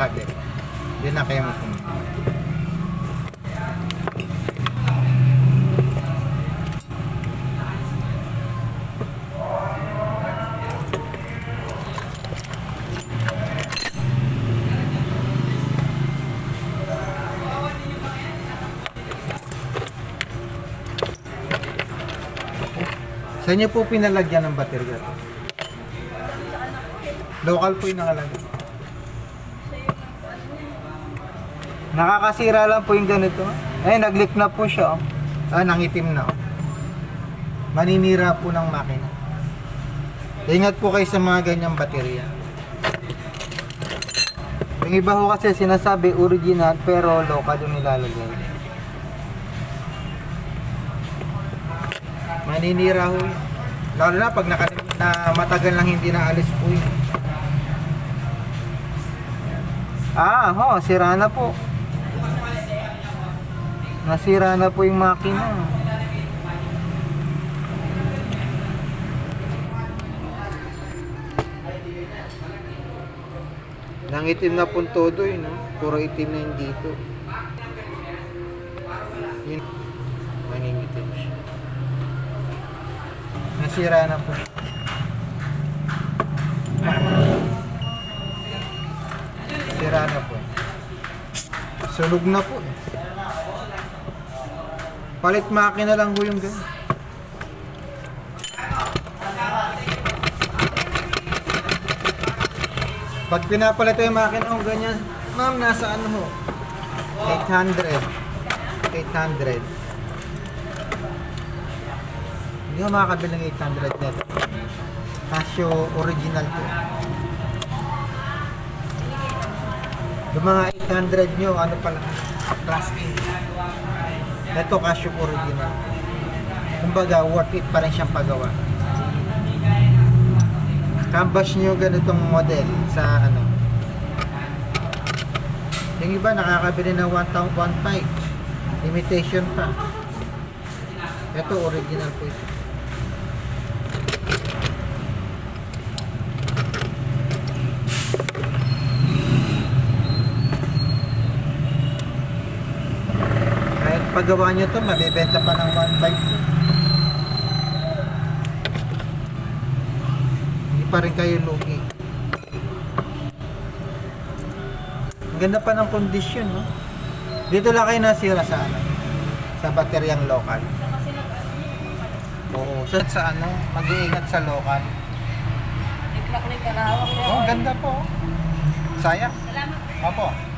saglit. Yun na kaya mo pumunta. Sa inyo po pinalagyan ng baterya to? Local po yung nakalagay. Nakakasira lang po yung ganito. Eh, nag-leak na po siya. Oh. Ah, nangitim na. Oh. Maninira po ng makina. Ingat po kayo sa mga ganyang baterya. Yung iba ho kasi sinasabi original pero local yung nilalagay. Maninira ho. Lalo na pag naka, na matagal lang hindi naalis po yun. Ah, ho, sira na po. Nasira na po yung makina. Nangitim na po todo yun, no? Puro itim na yun dito. Yun. Siya. Nasira na po. Sira na po. Sunog na po. eh. Palit makina lang po yung ganun. Pag pinapalit yung makina ko ganyan, ma'am, nasa ano ho? 800. 800. Hindi ko makakabili ng 800 net. Casio original to. Yung mga 800 nyo, ano pala, class A. Ito Casio original. Kumbaga, worth it pa rin siyang pagawa. Canvas nyo ganitong model sa ano. Yung iba nakakabili ng 1,500. Imitation pa. Ito original po ito. Paggawa nyo to, mabibenta pa ng 1,500 to. Hindi pa rin kayo lugi. Ang ganda pa ng kondisyon, no? Dito lang kayo nasira sa ano? Sa bateryang local. Oo, sa, sa ano, mag-iingat sa local. Oh, ganda po. Sayang. Salamat. Opo.